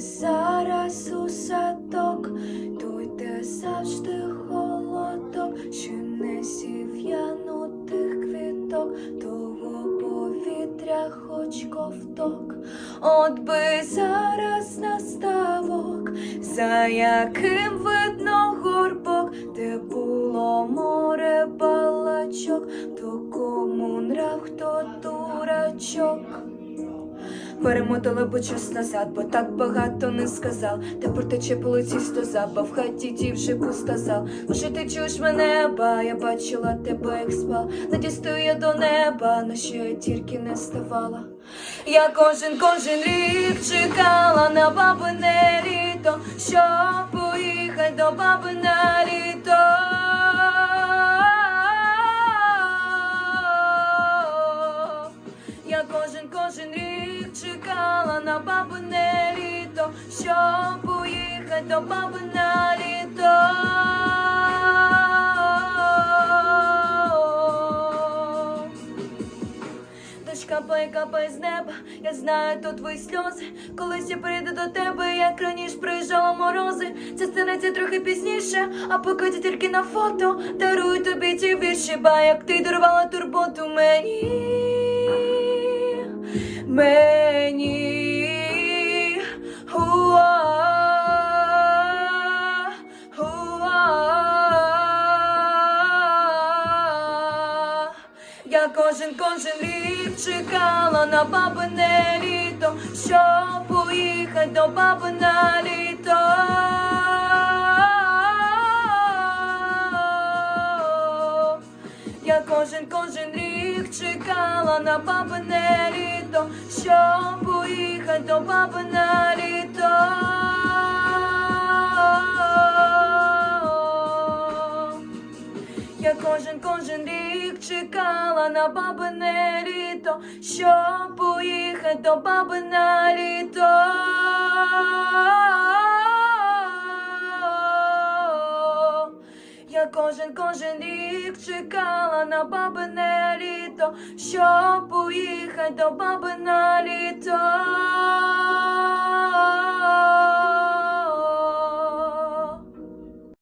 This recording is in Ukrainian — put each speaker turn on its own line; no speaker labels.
зараз у садок, той де завжди холодок, ще не сів я тих квіток, того повітря хоч ковток, От би зараз наставок, за яким видно горбок, де було море балачок, то кому нрав, хто дурачок. Перемотала б час назад, бо так багато не сказав. Тепер тече по лиці сто забав, в хаті ті вже пуста зал. Може, ти чуєш мене, ба, я бачила тебе, як спав. Надістаю я до неба, на що я тільки не ставала. Я кожен кожен рік чекала на бабине літо, щоб поїхати до баби на літо. На бабине літо, щоб поїхати до баби на літо. Капає, капає з неба, я знаю то твої сльози. Колись я прийду до тебе, як раніше приїжджала морози. Це станеться трохи пізніше, а поки ти тільки на фото дарую тобі ці вірші, ба як ти дарувала турботу мені. Мені. Кожен кожен рік чекала на бабине літо, щоб поїхати до баби на літо. Я кожен кожен рік чекала на бабине літо, щоб поїхати до баби на літо. Я кожен кожен рік чекала на бабине літо, щоб поїхати до баби на літо. Я кожен кожен рік чекала на бабине літо, щоб поїхати до баби на літо.